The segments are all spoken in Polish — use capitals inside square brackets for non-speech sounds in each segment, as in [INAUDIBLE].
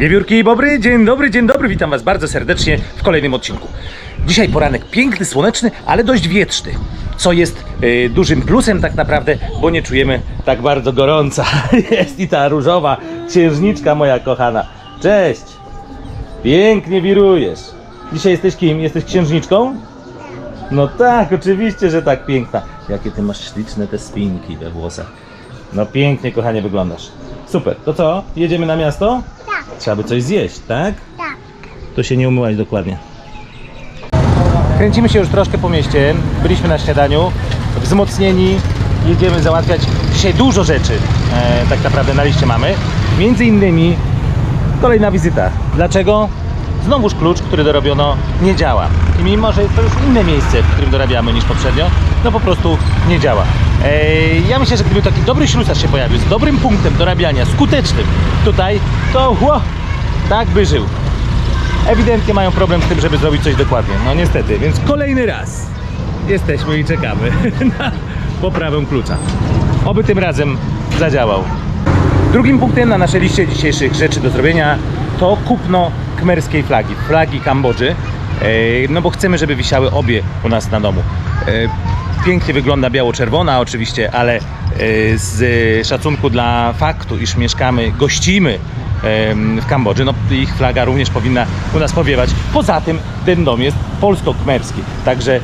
Wiewiórki i Bobry, dzień dobry, dzień dobry, witam Was bardzo serdecznie w kolejnym odcinku. Dzisiaj poranek piękny, słoneczny, ale dość wietrzny, co jest y, dużym plusem tak naprawdę, bo nie czujemy tak bardzo gorąca. [LAUGHS] Jest i ta różowa księżniczka moja kochana. Cześć! Pięknie wirujesz. Dzisiaj jesteś kim? Jesteś księżniczką? No tak, oczywiście, że tak piękna. Jakie ty masz śliczne te spinki we włosach. No pięknie, kochanie, wyglądasz. Super, to co? Jedziemy na miasto? Trzeba by coś zjeść, tak? tak. To się nie umyłaś dokładnie. Kręcimy się już troszkę po mieście. Byliśmy na śniadaniu, wzmocnieni. Jedziemy załatwiać dzisiaj dużo rzeczy. E, tak naprawdę na liście mamy. Między innymi kolejna wizyta. Dlaczego? Znowuż klucz, który dorobiono, nie działa. I mimo, że jest to już inne miejsce, w którym dorabiamy niż poprzednio, no po prostu nie działa. E, ja myślę, że gdyby taki dobry ślusarz się pojawił, z dobrym punktem dorabiania, skutecznym tutaj, to ło, tak by żył ewidentnie mają problem z tym, żeby zrobić coś dokładnie. No niestety, więc kolejny raz jesteśmy i czekamy [LAUGHS] na poprawę klucza. Oby tym razem zadziałał. Drugim punktem na naszej liście dzisiejszych rzeczy do zrobienia to kupno kmerskiej flagi, flagi Kambodży. E, No bo chcemy, żeby wisiały obie u nas na domu. E, Pięknie wygląda biało-czerwona oczywiście, ale e, z szacunku dla faktu, iż mieszkamy, gościmy w Kambodży, no ich flaga również powinna u nas powiewać. Poza tym ten dom jest polsko-kmerski, także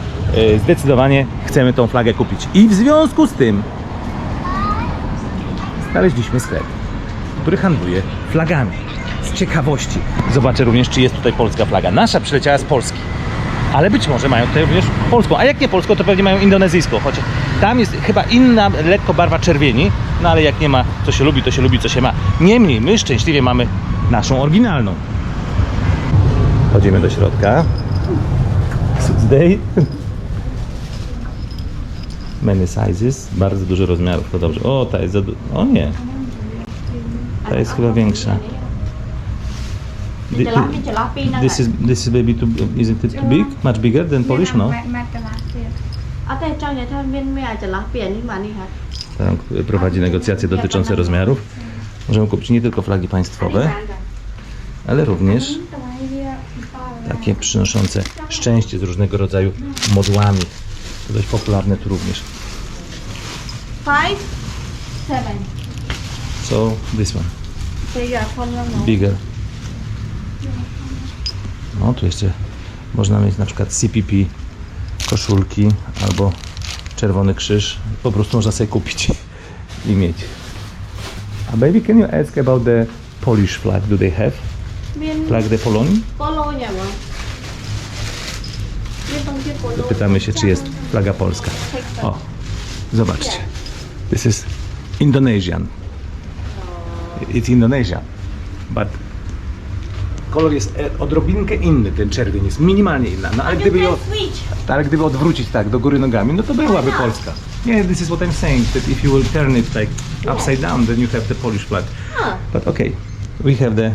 zdecydowanie chcemy tą flagę kupić. I w związku z tym znaleźliśmy sklep, który handluje flagami. Z ciekawości zobaczę również, czy jest tutaj polska flaga. Nasza przyleciała z Polski, ale być może mają tutaj również polską. A jak nie polską, to pewnie mają indonezyjską, chociaż tam jest chyba inna lekko barwa czerwieni, no ale jak nie ma, co się lubi, to się lubi, co się ma. Niemniej my szczęśliwie mamy naszą oryginalną. Chodzimy do środka. Today. Many sizes, bardzo dużo rozmiarów, to dobrze. O, ta jest za du- O nie. Ta jest chyba większa. Thi- ចន្លោះមានចន្លោះពីរហ្នឹង This is this is maybe too isn't it too big? Much bigger than Polish, no? ម៉ាត់ម៉ាត់កន្លះទៀត អត់ទេចង់និយាយថាមានមានអាចចន្លោះពីអានេះមកអានេះហើយ Tam prowadzi negocjacje dotyczące rozmiarów. Możemy kupić nie tylko flagi państwowe, ale również តម្លៃវា7 takie przynoszące szczęście z różnego rodzaju modłami. To dość popularne tu również. 5 7 So this one, ពេលយកអាផុនហ្នឹងមក bigger. No tu jeszcze można mieć na przykład CPP koszulki albo czerwony krzyż. Po prostu można sobie kupić i mieć. A baby, can you ask about the Polish flag? Do they have flag de Polonii? Polonia. ma. Pytamy się, czy jest flaga polska. O, zobaczcie. This is Indonesian. It's Indonesian, but kolor jest e, odrobinkę inny, ten czerwień jest minimalnie inna. No ale gdyby, ją, ale gdyby odwrócić tak do góry nogami, no to byłaby Polska. Yeah, this is what I'm saying, that if you will turn it like upside down, then you have the Polish flag. But okay, we have the...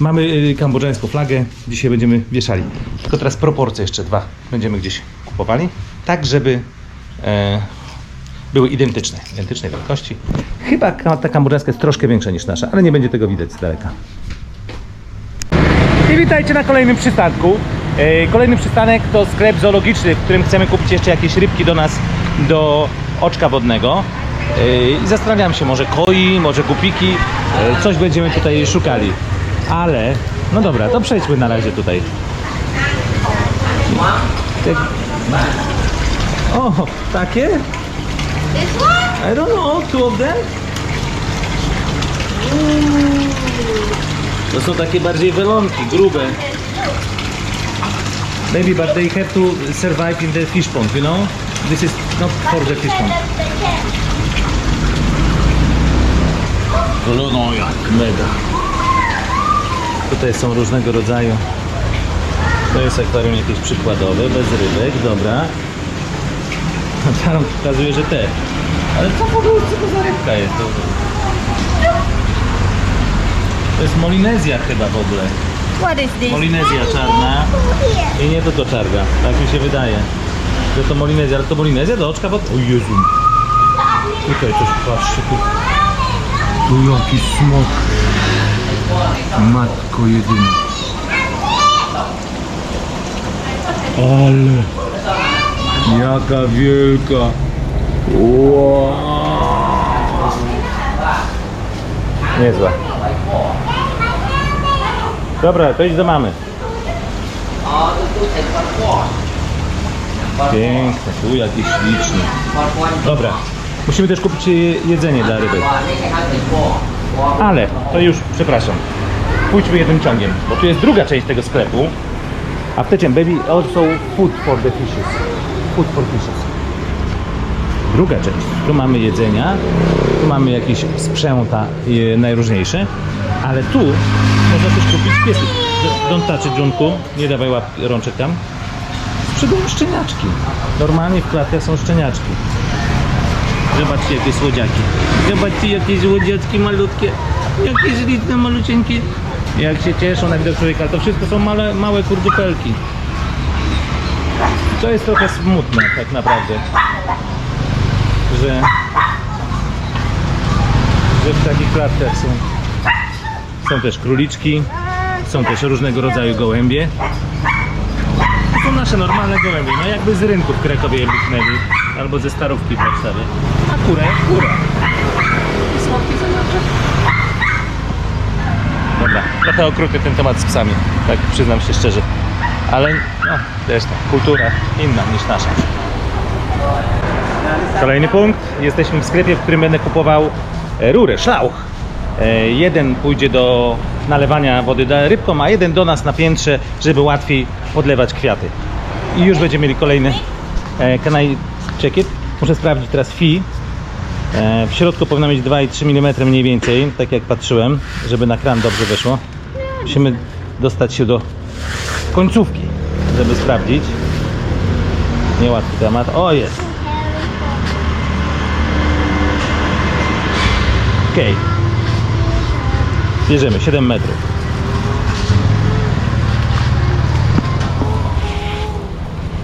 Mamy y, kambodżańską flagę, dzisiaj będziemy wieszali. Tylko teraz proporcje jeszcze dwa będziemy gdzieś kupowali, tak żeby e, były identyczne, identycznej wielkości. Chyba ta kambodżańska jest troszkę większa niż nasza, ale nie będzie tego widać z daleka. Witajcie na kolejnym przystanku. E, Kolejny przystanek to sklep zoologiczny, w którym chcemy kupić jeszcze jakieś rybki do nas, do oczka wodnego. E, I zastanawiam się, może koi, może gupiki, e, coś będziemy tutaj szukali. Ale, no dobra, to przejdźmy na razie tutaj. Te- O, takie? I don't know, two of them? To są takie bardziej welonki, grube. Maybe, but they have to survive in the fish pond, you know? This is not for the fish pond. No jak mega. Tutaj są różnego rodzaju. To jest akwarium jakieś przykładowe, bez rybek, dobra. [LAUGHS] Taron pokazuje, że te. Ale co w ogóle, co to za rybka jest? To, jest Molinezja chyba w ogóle. What is this? Molinezja czarna. I nie tylko czarga, tak mi się wydaje. Że to Molinezja, ale to Molinezja do oczka wod... O Jezu. Tutaj coś patrzcie tu. Tu jaki smok. Matko jedyna. Ale... Jaka wielka. Wow. Niezła. Dobra, to idź do mamy. Piękne, tu jakiś śliczny. Dobra, musimy też kupić je- jedzenie dla rybek. Ale, to już, przepraszam. Pójdźmy jednym ciągiem, bo tu jest druga część tego sklepu. A tym baby also food for the fishes. Food for fishes. Druga część. Tu mamy jedzenia, tu mamy jakieś sprzęta najróżniejsze, ale tu można też kupić piesy. Don't touch it, Junku. Nie dawaj łap, rączek tam. Sprzedają szczeniaczki. Normalnie w klatkach są szczeniaczki. Zobaczcie jakie słodziaki. Zobaczcie jakie słodziaczki malutkie. Jakie śliczne, malucieńkie. Jak się cieszą na widok człowieka. To wszystko są małe kurdupelki. To jest trochę smutne tak naprawdę. Że, że w takich klatkach są, są też króliczki, są też różnego rodzaju gołębie. To są nasze normalne gołębie, no jakby z rynku w Krakowie je buchnęli, albo ze starówki w Warszawie. A kurę, kurę. I słodkie zamiarze. Dobra, trochę okruty ten temat z psami, tak przyznam się szczerze. Ale no, też tak, kultura inna niż nasza. Kolejny punkt. Jesteśmy w sklepie, w którym będę kupował e, rurę, szlauch. E, Jeden pójdzie do nalewania wody rybkom, a jeden do nas na piętrze, żeby łatwiej podlewać kwiaty. I już będziemy mieli kolejny. E, Can check? Muszę sprawdzić teraz fi. W środku powinno mieć 2,3 mm mniej więcej, tak jak patrzyłem, żeby na kran dobrze weszło. Musimy dostać się do końcówki, żeby sprawdzić. Niełatwy temat. O, jest. Okej. Bierzemy 7 metrów.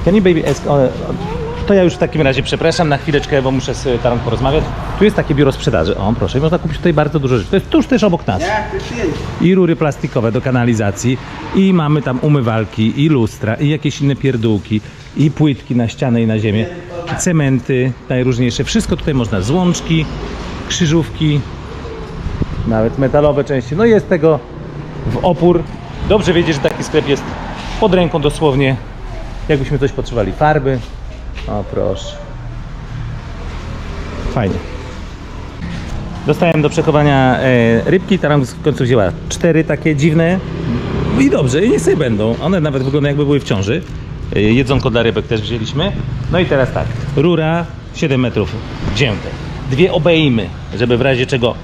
Can you baby ask, to ja już w takim razie przepraszam na chwileczkę, bo muszę z Tarą porozmawiać. Tu jest takie biuro sprzedaży. O, proszę, można kupić tutaj bardzo dużo rzeczy. To jest tuż też obok nas. I rury plastikowe do kanalizacji, i mamy tam umywalki, i lustra, i jakieś inne pierdółki, i płytki na ścianę i na ziemię, cementy najróżniejsze. Wszystko tutaj można, złączki, krzyżówki, nawet metalowe części. No jest tego w opór. Dobrze wiedzieć, że taki sklep jest pod ręką dosłownie. Jakbyśmy coś potrzebowali, farby. O proszę. Fajnie. Dostałem do przechowania e, rybki, tam w końcu wzięła cztery takie dziwne. I dobrze, i niech sobie będą. One nawet wyglądają jakby były w ciąży. E, jedzonko dla rybek też wzięliśmy. No i teraz tak, rura 7 metrów wzięte. Dwie obejmy, żeby w razie czego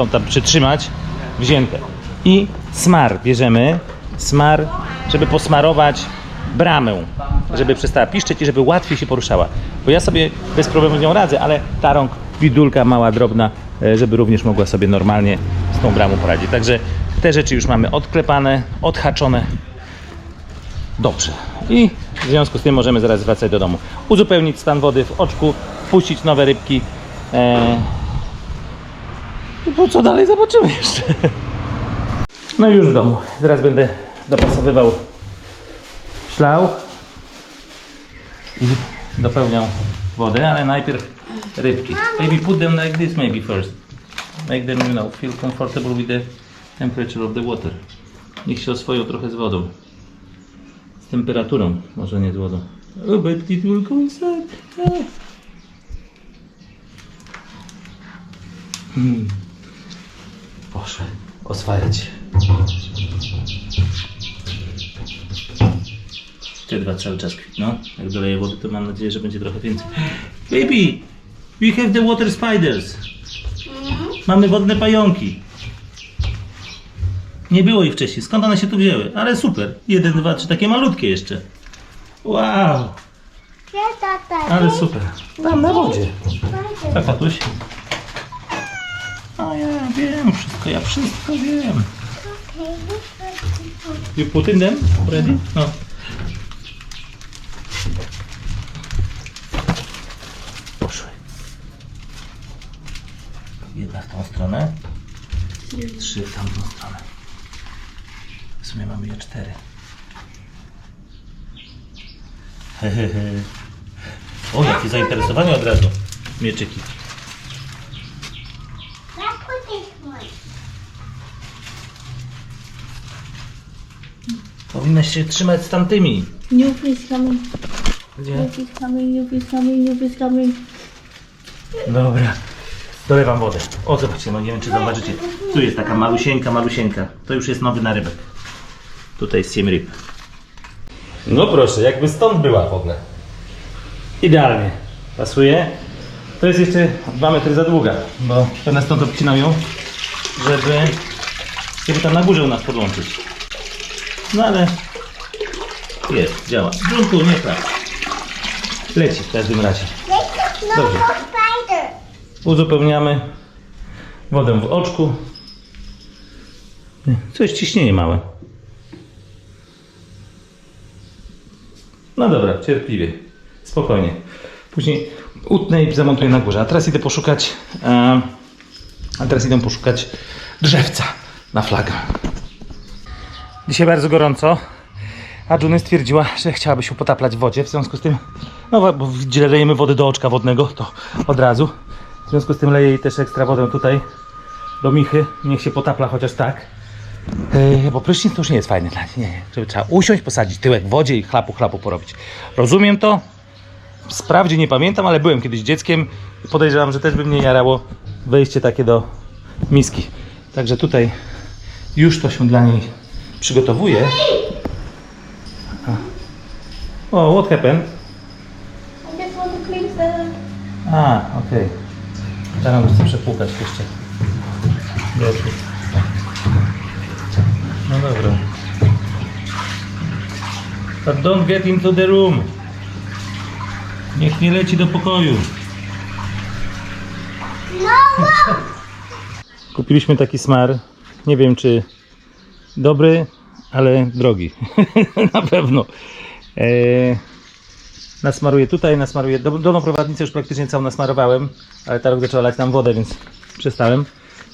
tą tam przytrzymać, wzięte. I smar bierzemy, smar, żeby posmarować bramę, żeby przestała piszczeć i żeby łatwiej się poruszała. Bo ja sobie bez problemu z nią radzę, ale ta rąk, widulka mała, drobna, e, żeby również mogła sobie normalnie z tą bramą poradzić. Także te rzeczy już mamy odklepane, odhaczone. Dobrze. I w związku z tym możemy zaraz wracać do domu. Uzupełnić stan wody w oczku, puścić nowe rybki. E, po co dalej zobaczymy jeszcze. No i już w domu. Zaraz będę dopasowywał szlauch i dopełniał wodę, ale najpierw rybki. Maybe put them like this maybe first. Make them, you know, feel comfortable with the temperature of the water. Niech się oswoją trochę z wodą. Z temperaturą, może nie z wodą. Oh, but it will go inside. Ah. Hmm. Proszę, oswajać się. Te dwa cały czas kwitną. Jak doleję wody, to mam nadzieję, że będzie trochę więcej. Baby, we have the water spiders. Mamy wodne pająki. Nie było ich wcześniej. Skąd one się tu wzięły? Ale super. Jeden, dwa, trzy, takie malutkie jeszcze. Wow, ale super. Tam na wodzie. Tak, tatuś? A ja wiem wszystko, ja wszystko wiem. You put in them already? No. Poszły. Jedna w tą stronę. Trzy w tamtą stronę. W sumie mamy je cztery. Hehehe. O, jakie zainteresowanie od razu. Mieczyki. Let's put this one. Powinnaś się trzymać z tamtymi. New fish coming. Gdzie? New fish coming. New fish coming. Fish coming. Dobra. Dolewam wodę. O, zobaczcie, no nie wiem czy zauważycie. Tu jest taka malusieńka, malusieńka. To już jest nowy narybek. Tutaj jest siem ryb. No proszę, jakby stąd była w ogóle. Idealnie. Pasuje. To jest jeszcze 2 metry za długa, bo pewnie stąd obcinał ją, żeby, żeby tam na górze u nas podłączyć. No ale jest, działa. Brunku, nie tak. Leci w każdym razie. Dobrze. Uzupełniamy wodę w oczku. Coś ciśnienie małe. No dobra, cierpliwie. Spokojnie. Później utnę i zamontuję na górze. A teraz idę poszukać. E, a teraz idę poszukać drzewca na flagę. Dzisiaj bardzo gorąco. A Juny stwierdziła, że chciałaby się potaplać w wodzie. W związku z tym, no bo lejemy wody do oczka wodnego, to od razu. W związku z tym leję jej też ekstra wodę tutaj do michy. Niech się potapla chociaż tak. Yy, bo prysznic to już nie jest fajny dla niej. Nie, trzeba usiąść, posadzić tyłek w wodzie i chlapu, chlapu porobić. Rozumiem to. Sprawdzie nie pamiętam, ale byłem kiedyś dzieckiem. Podejrzewam, że też by mnie jarało wejście takie do miski. Także tutaj już to się dla niej przygotowuje. O, what happened? I just want to clean the... A, okej. Teraz chcę przepłukać jeszcze. Wiesz. No dobra. But don't get into the room. Niech nie leci do pokoju. No Kupiliśmy taki smar. Nie wiem czy dobry, ale drogi. [LAUGHS] Na pewno. Eee, nasmaruję tutaj, nasmaruję. Do- Dolną prowadnicę już praktycznie całą nasmarowałem, ale ta rok zaczęła lać nam wodę, więc przestałem.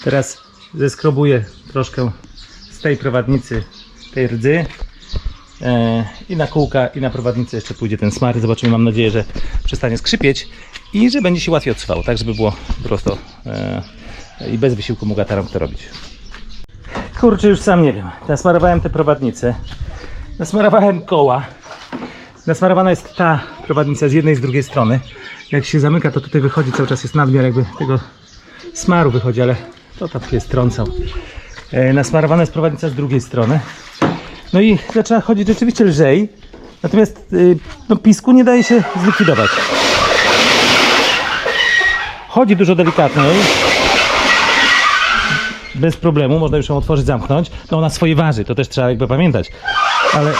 Teraz zeskrobuję troszkę z tej prowadnicy, tej rdzy. E, I na kółka, i na prowadnicę jeszcze pójdzie ten smar. Zobaczymy, mam nadzieję, że przestanie skrzypieć i że będzie się łatwiej odsuwał, tak żeby było prosto e, i bez wysiłku mogła ta to robić. Kurczę, już sam nie wiem. Nasmarowałem te prowadnice, nasmarowałem koła. Nasmarowana jest ta prowadnica z jednej i z drugiej strony. Jak się zamyka, to tutaj wychodzi, cały czas jest nadmiar jakby tego smaru wychodzi, ale to tam jest trącał. E, nasmarowana jest prowadnica z drugiej strony. No i zaczyna chodzić rzeczywiście lżej. Natomiast y, no, pisku nie daje się zlikwidować. Chodzi dużo delikatniej. Bez problemu, można już ją otworzyć, zamknąć. No ona swoje waży, to też trzeba jakby pamiętać. Ale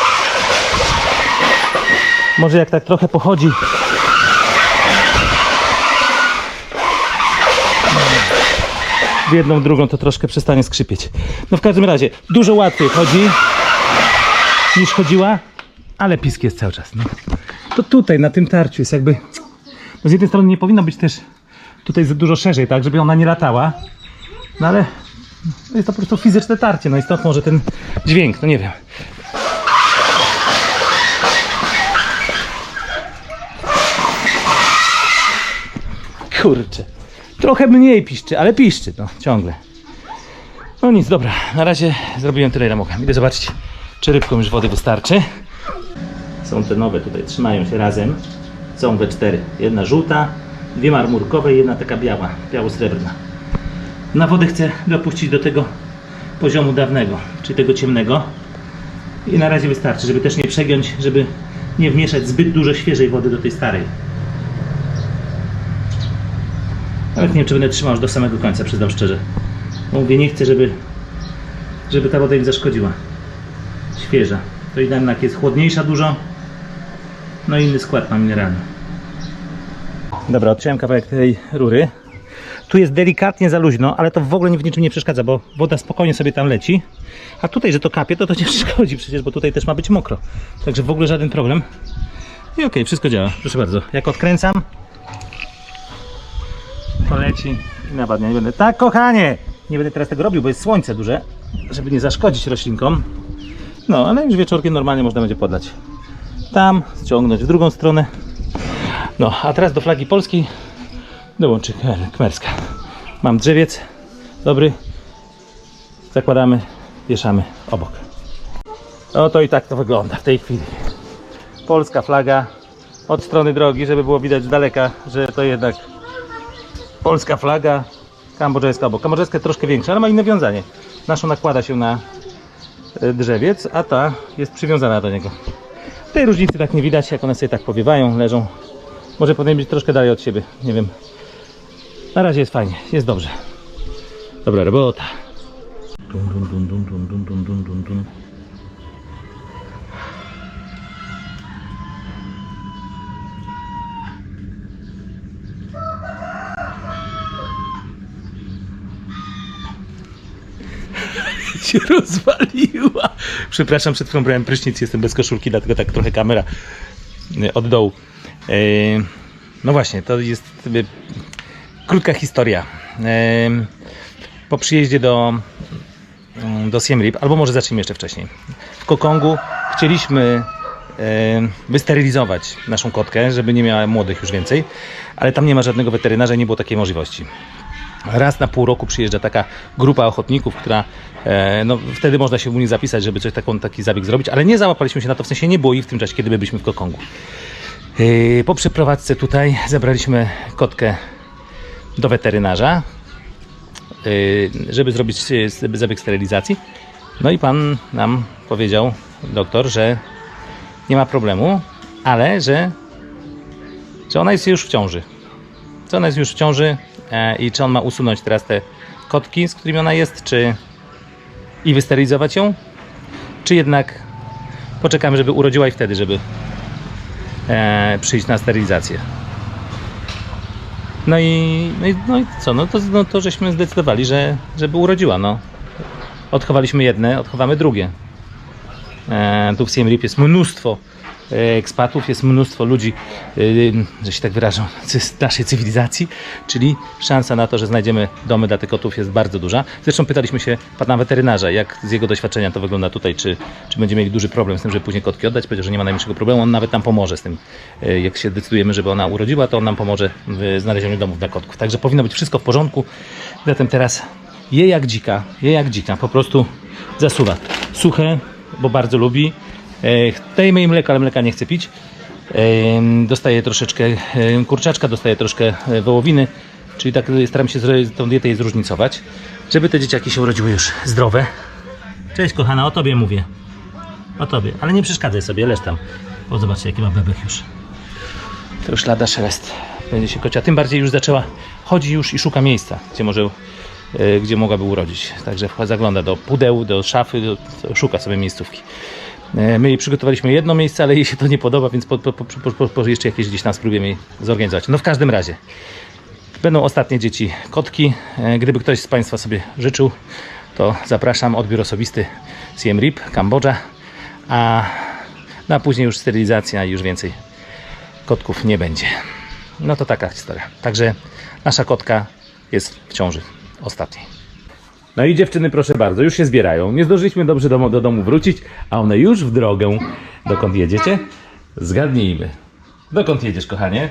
może jak tak trochę pochodzi w jedną, drugą, to troszkę przestanie skrzypieć. No w każdym razie, dużo łatwiej chodzi niż chodziła, ale pisk jest cały czas. No. To tutaj, na tym tarciu jest jakby... No z jednej strony nie powinno być też tutaj za dużo szerzej, tak, żeby ona nie latała. No ale jest to po prostu fizyczne tarcie, no i stąd może ten dźwięk, no nie wiem. Kurczę. Trochę mniej piszczy, ale piszczy, no ciągle. No nic, dobra. Na razie zrobiłem tyle, ile mogłem. Idę zobaczyć, czy rybkom już wody wystarczy. Są te nowe tutaj, trzymają się razem. Są we cztery. Jedna żółta, dwie marmurkowe i jedna taka biała, biało-srebrna. Na wodę chcę dopuścić do tego poziomu dawnego, czyli tego ciemnego. I na razie wystarczy, żeby też nie przegiąć, żeby nie wmieszać zbyt dużo świeżej wody do tej starej. Nawet nie wiem, czy będę trzymał aż do samego końca, przyznam szczerze. Bo mówię, nie chcę, żeby, żeby ta woda im zaszkodziła. Świeża. To idealna, jak jest chłodniejsza dużo. No i inny skład ma mineralny. Dobra, odciąłem kawałek tej rury. Tu jest delikatnie za luźno, ale to w ogóle w niczym nie przeszkadza, bo woda spokojnie sobie tam leci. A tutaj, że to kapie, to to nie [LAUGHS] szkodzi przecież, bo tutaj też ma być mokro. Także w ogóle żaden problem. I okej, wszystko działa. Proszę bardzo. Jak odkręcam, to leci i nawadnia. Nie będę. Tak, kochanie! Nie będę teraz tego robił, bo jest słońce duże, żeby nie zaszkodzić roślinkom. No, ale już wieczorkiem normalnie można będzie podlać. Tam, ściągnąć w drugą stronę. No, a teraz do flagi polskiej dołączy kmer- kmerska. Mam drzewiec, dobry. Zakładamy, wieszamy obok. Oto i tak to wygląda w tej chwili. Polska flaga od strony drogi, żeby było widać z daleka, że to jednak polska flaga, kambodżeńska obok. Kambodżeńska troszkę większa, ale ma inne wiązanie. Naszą nakłada się na e, drzewiec, a ta jest przywiązana do niego. Tej różnicy tak nie widać, jak one sobie tak powiewają, leżą. Może powinien być troszkę dalej od siebie, nie wiem. Na razie jest fajnie, jest dobrze. Dobra robota. Dun, dun, dun, dun, dun, dun, dun, dun, dun, dun. [LAUGHS] się rozwaliła. Przepraszam, przed chwilą brałem prysznic, jestem bez koszulki, dlatego tak trochę kamera y, od dołu. E, No właśnie, to jest y, krótka historia. Po przyjeździe do, mm, do Siem albo może zacznijmy jeszcze wcześniej. W Kokongu chcieliśmy wysterylizować naszą kotkę, żeby nie miała młodych już więcej, ale tam nie ma żadnego weterynarza i nie było takiej możliwości. Raz na pół roku przyjeżdża taka grupa ochotników, która e, no, wtedy można się u nich zapisać, żeby coś taką, taki zabieg zrobić, ale nie załapaliśmy się na to, w sensie nie było ich w tym czasie, kiedy byliśmy w Kokongu. E, po przeprowadzce tutaj zabraliśmy kotkę do weterynarza, e, żeby zrobić e, zabieg sterylizacji. No i pan nam powiedział, doktor, że nie ma problemu, ale że, że ona jest już w ciąży. Że ona jest już w ciąży e, i czy on ma usunąć teraz te kotki, z którymi ona jest, czy i wysterylizować ją, czy jednak poczekamy, żeby urodziła i wtedy, żeby e, przyjść na sterylizację. No i, no i, no i co, no to, no to żeśmy zdecydowali, że żeby urodziła, no. Odchowaliśmy jedne, odchowamy drugie. E, tu w Siem jest mnóstwo ekspatów, jest mnóstwo ludzi, e, że się tak wyrażą, z naszej cywilizacji, czyli szansa na to, że znajdziemy domy dla tych kotów jest bardzo duża. Zresztą pytaliśmy się pana weterynarza, jak z jego doświadczenia to wygląda tutaj, czy, czy będziemy mieli duży problem z tym, żeby później kotki oddać. Powiedział, że nie ma najmniejszego problemu, on nawet nam pomoże z tym. E, Jak się decydujemy, żeby ona urodziła, to on nam pomoże w znalezieniu domów dla kotków. Także powinno być wszystko w porządku. Zatem teraz je jak dzika, je jak dzika, po prostu zasuwa. Suche, bo bardzo lubi. Dajemy jej mleko, ale mleka nie chce pić. Dostaje troszeczkę kurczaczka, dostaje troszkę e, wołowiny, czyli tak staram się tą dietę zróżnicować, żeby te dzieciaki się urodziły już zdrowe. Cześć kochana, o tobie mówię. O tobie, ale nie przeszkadzaj sobie, leż tam. O, zobaczcie jaki ma bebek już. To już lada szelest. Będzie się kocia. Tym bardziej już zaczęła, chodzi już i szuka miejsca, gdzie może, e, gdzie mogłaby urodzić. Także zagląda do pudeł, do szafy, do, szuka sobie miejscówki. E, My jej przygotowaliśmy jedno miejsce, ale jej się to nie podoba, więc po, po, po, po, jeszcze jakieś gdzieś tam spróbujemy jej zorganizować. No w każdym razie. Będą ostatnie dzieci kotki. E, Gdyby ktoś z Państwa sobie życzył, to zapraszam. Odbiór osobisty Siem Reap, Kambodża. A, no, a później już sterylizacja i już więcej kotków nie będzie. No to taka historia. Także nasza kotka jest w ciąży ostatniej. No i dziewczyny, proszę bardzo, już się zbierają. Nie zdążyliśmy dobrze do, do domu wrócić, a one już w drogę. Dokąd jedziecie? Zgadnijmy. Dokąd jedziesz, kochanie?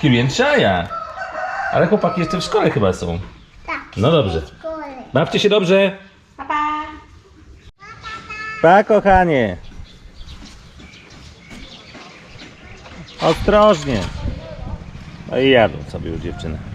Kilian Ale chłopaki jeszcze w szkole chyba są. Tak. No dobrze. Bawcie się dobrze. Pa, pa. Pa, kochanie. Ostrożnie. No i jadą sobie już dziewczyny.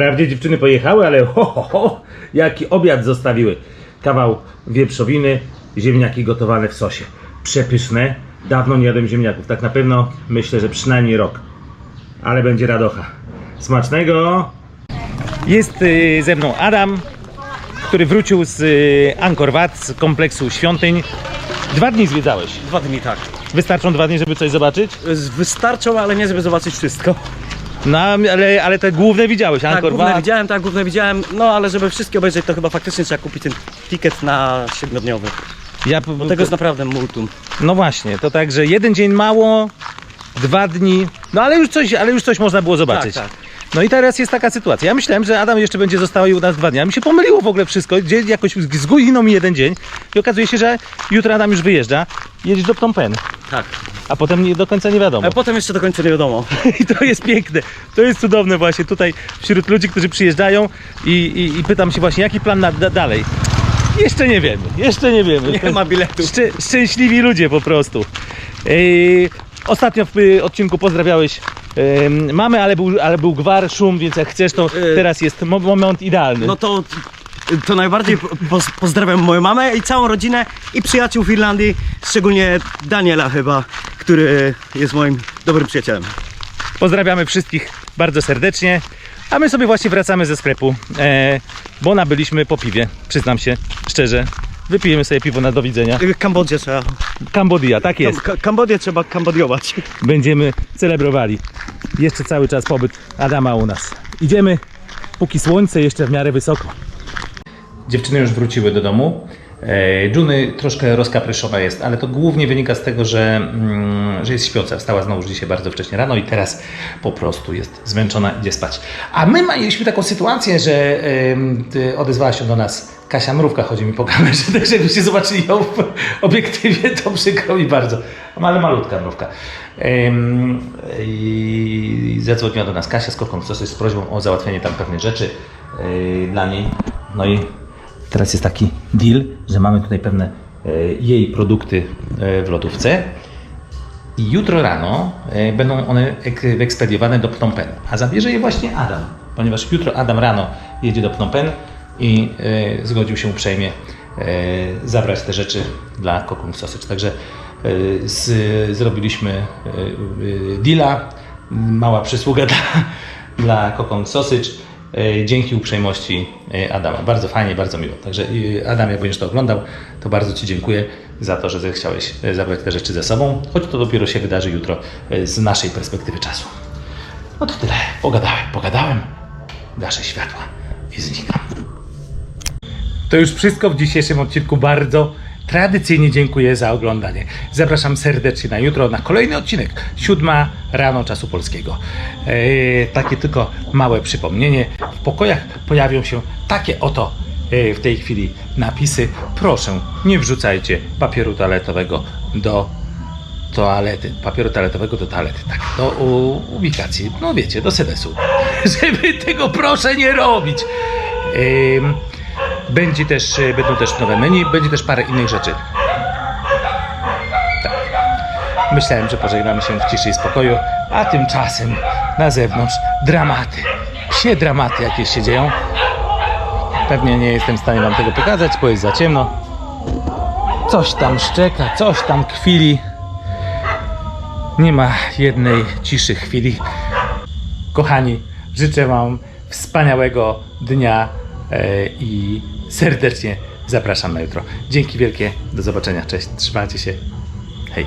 Wprawdzie dziewczyny pojechały, ale ho, ho, ho, jaki obiad zostawiły. Kawał wieprzowiny, ziemniaki gotowane w sosie. Przepyszne. Dawno nie jadłem ziemniaków. Tak na pewno myślę, że przynajmniej rok. Ale będzie radocha. Smacznego! Jest y, ze mną Adam, który wrócił z y, Angkor Wat, z kompleksu świątyń. Dwa dni zwiedzałeś. Dwa dni tak. Wystarczą dwa dni, żeby coś zobaczyć? Wystarczą, ale nie żeby zobaczyć wszystko. No, ale, ale te główne widziałeś, Tak, Angkor główne Wat. widziałem, tak, główne widziałem, no ale żeby wszystkie obejrzeć, to chyba faktycznie trzeba kupić ten ticket na siedmiodniowy. Ja, Bo tego jest naprawdę multum. No właśnie, to tak, że jeden dzień mało, dwa dni, no ale już coś, ale już coś można było zobaczyć. Tak, tak. No i teraz jest taka sytuacja. Ja myślałem, że Adam jeszcze będzie został u nas dwa dni, a mi się pomyliło w ogóle wszystko, gdzie jakoś zguinął mi jeden dzień i okazuje się, że jutro Adam już wyjeżdża, jedzie do Phnom Penh, Tak. a potem nie, do końca nie wiadomo. A potem jeszcze do końca nie wiadomo. [LAUGHS] I to jest piękne, to jest cudowne właśnie tutaj wśród ludzi, którzy przyjeżdżają i, i, i pytam się właśnie, jaki plan na, da, dalej. Jeszcze nie wiemy, jeszcze nie wiemy. Nie ma biletu. Szczę, szczęśliwi ludzie po prostu. Yy, ostatnio w y, odcinku pozdrawiałeś yy, mamy, ale był, ale był gwar, szum, więc jak chcesz, to Yy. teraz jest mo moment idealny. No to, to najbardziej poz, pozdrawiam moją mamę i całą rodzinę i przyjaciół w Irlandii, szczególnie Daniela chyba, który jest moim dobrym przyjacielem. Pozdrawiamy wszystkich bardzo serdecznie. A my sobie właśnie wracamy ze sklepu, e, bo nabyliśmy po piwie, przyznam się szczerze. Wypijemy sobie piwo na do widzenia. Y, Kambodżę trzeba. Kambodia, tak jest. Kam, Kambodię trzeba kambodiować. [LAUGHS] Będziemy celebrowali jeszcze cały czas pobyt Adama u nas. Idziemy, póki słońce jeszcze w miarę wysoko. Dziewczyny już wróciły do domu. E, Juny troszkę rozkapryszona jest, ale to głównie wynika z tego, że, mm, że jest śpiąca. Wstała znowu dzisiaj bardzo wcześnie rano i teraz po prostu jest zmęczona, idzie spać. A my mieliśmy taką sytuację, że odezwała się do nas Kasia Mrówka, chodzi mi po kamerze, [LAUGHS] tak żebyście zobaczyli ją w obiektywie, to przykro mi bardzo. Ale malutka mrówka. I zadzwoniła do nas Kasia z Sosy z prośbą o załatwienie tam pewnych rzeczy e, dla niej. No i teraz jest taki deal, że mamy tutaj pewne e, jej produkty e, w lodówce. I jutro rano e, będą one ek- wyekspediowane do Phnom Penh, a zabierze je właśnie Adam, ponieważ jutro Adam rano jedzie do Phnom Penh i zgodził się uprzejmie zabrać te rzeczy dla Kokung Sausage. Także z, zrobiliśmy deala, mała przysługa [LAUGHS] dla, dla Kokong Sausage. E, Dzięki uprzejmości e, Adama. Bardzo fajnie, bardzo miło. Także e, Adam, jak będziesz to oglądał, to bardzo Ci dziękuję za to, że zechciałeś zabrać te rzeczy ze sobą, choć to dopiero się wydarzy jutro z naszej perspektywy czasu. No to tyle. Pogadałem, pogadałem. Gaszę światła i znikam. To już wszystko w dzisiejszym odcinku. Bardzo tradycyjnie dziękuję za oglądanie. Zapraszam serdecznie na jutro na kolejny odcinek. Siódma rano czasu polskiego. Eee, takie tylko małe przypomnienie. W pokojach pojawią się takie oto e, w tej chwili napisy. Proszę, nie wrzucajcie papieru toaletowego do toalety, papieru toaletowego do toalety, tak, do u, ubikacji, no wiecie, do sedesu. [LAUGHS] Żeby tego proszę nie robić. Ym, będzie też, e, będą też nowe menu, będzie też parę innych rzeczy. Tak. Myślałem, że pożegnamy się w ciszy i spokoju, a tymczasem na zewnątrz dramaty. Psie dramaty jakieś się dzieją. Pewnie nie jestem w stanie wam tego pokazać, bo jest za ciemno. Coś tam szczeka, coś tam kwili. Nie ma jednej ciszy chwili. Kochani, życzę Wam wspaniałego dnia e, i serdecznie zapraszam na jutro. Dzięki wielkie, do zobaczenia, cześć, trzymajcie się, hej.